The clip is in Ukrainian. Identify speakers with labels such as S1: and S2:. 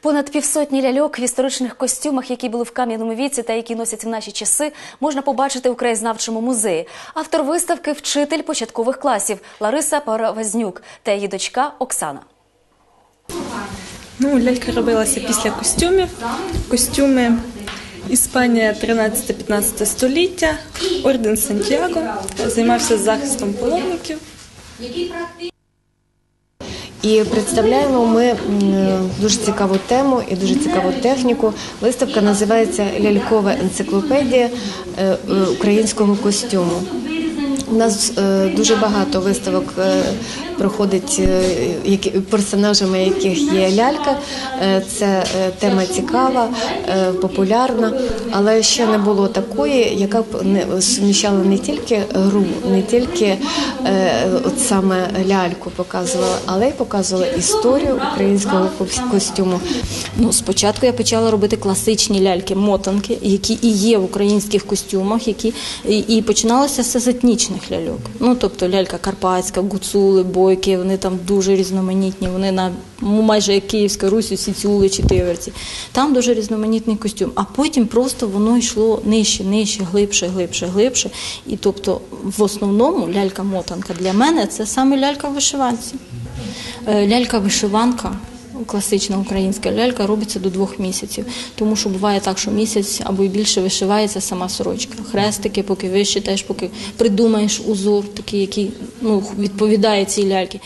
S1: Понад півсотні ляльок в історичних костюмах, які були в кам'яному віці та які носять в наші часи, можна побачити у краєзнавчому музеї. Автор виставки вчитель початкових класів Лариса Паравазнюк та її дочка Оксана.
S2: Ну, лялька робилася після костюмів. Костюми Іспанія 13-15 століття, орден Сантьяго, займався захистом паломників.
S3: І представляємо ми дуже цікаву тему і дуже цікаву техніку. Виставка називається Лялькова енциклопедія е, е, українського костюму. У нас е, дуже багато виставок е, проходить, е, які, персонажами яких є лялька. Це тема цікава, популярна, але ще не було такої, яка б не суміщала не тільки гру, не тільки от саме ляльку показувала, але й показувала історію українського костюму.
S4: Ну, спочатку я почала робити класичні ляльки, мотанки, які і є в українських костюмах, які і починалося все з етнічних ляльок. Ну, тобто лялька карпатська, гуцули, бойки, вони там дуже різноманітні, вони на майже як Київська Русь, усі цюли чи тиверці. Там дуже різноманітний костюм. А потім просто воно йшло нижче, нижче, глибше, глибше, глибше. І тобто, в основному лялька-мотанка для мене це саме лялька в вишиванці. Е, Лялька-вишиванка, класична українська лялька, робиться до двох місяців. Тому що буває так, що місяць або й більше вишивається сама сорочка. Хрестики, поки вишитаєш, поки придумаєш узор, такий, який ну, відповідає цій ляльці.